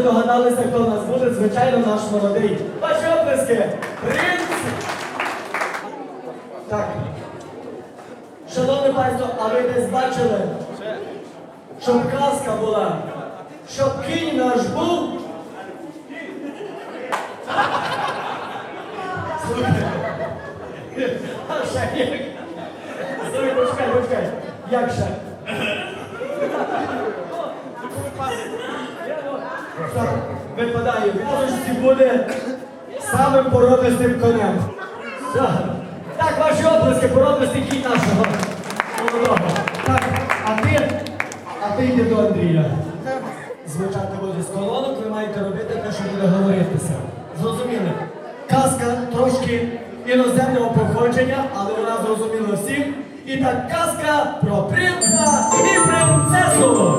здогадалися, хто у нас буде, звичайно, наш молодий. Ваші оплески! Принц! Так. Шановне панство, а ви десь бачили, щоб казка була, щоб кінь наш був. Слухайте. А ще? Слухай, почекай, почекай. Як ще? Так, випадає. В казочці буде самим породистим конем. Так, ваші оплески, породистий кінь нашого молодого. Так, а ти, а ти йди до Андрія. Звучати буде з колонок, ви маєте робити те, що буде говоритися. Зрозуміли? Казка трошки іноземного походження, але вона зрозуміла всім. І так казка про принца і принцесу.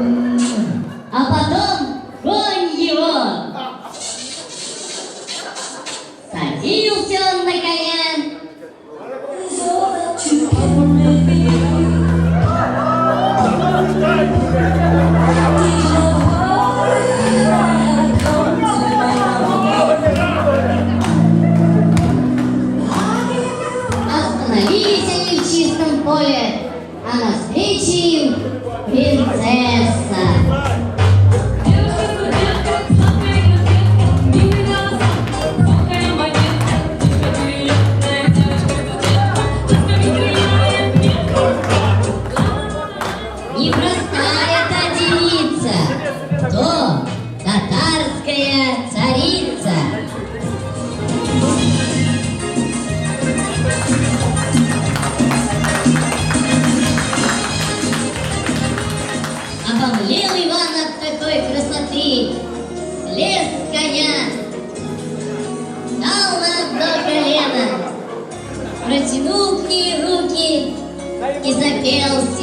А потом конь его. Садился он на коня, Остановились они в чистом поле, а навстречу им принцесса. И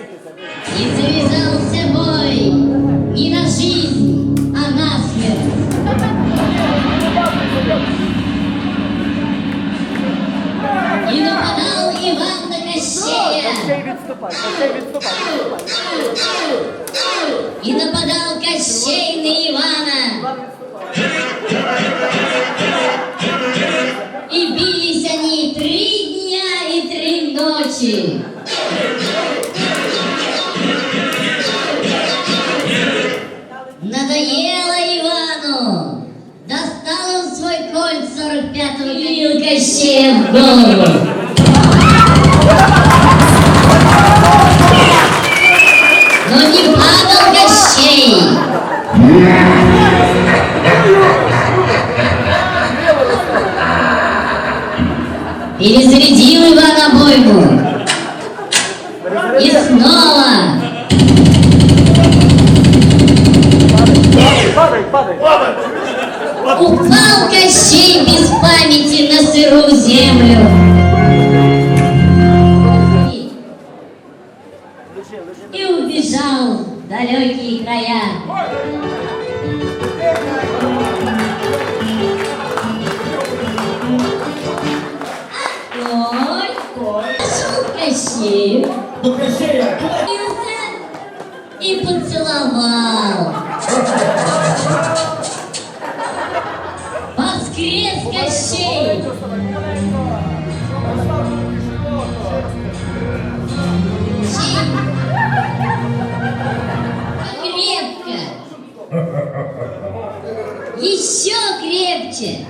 И завязался бой не на жизнь, а на смерть. И нападал Иван на Кощея. відступай, Кощей відступай, відступай. И нападал Кощей на Ивана. И бились они три дня и три ночи. 45-го и бил Кощея в голову. Но не падал Кощей! Перезарядил Иван обойму. И снова. Упал Кощей без памяти на сырую землю. И- убежал в далекие края. Кощей, До Кощея. и поцеловал. Кощей! Крепко! Еще крепче!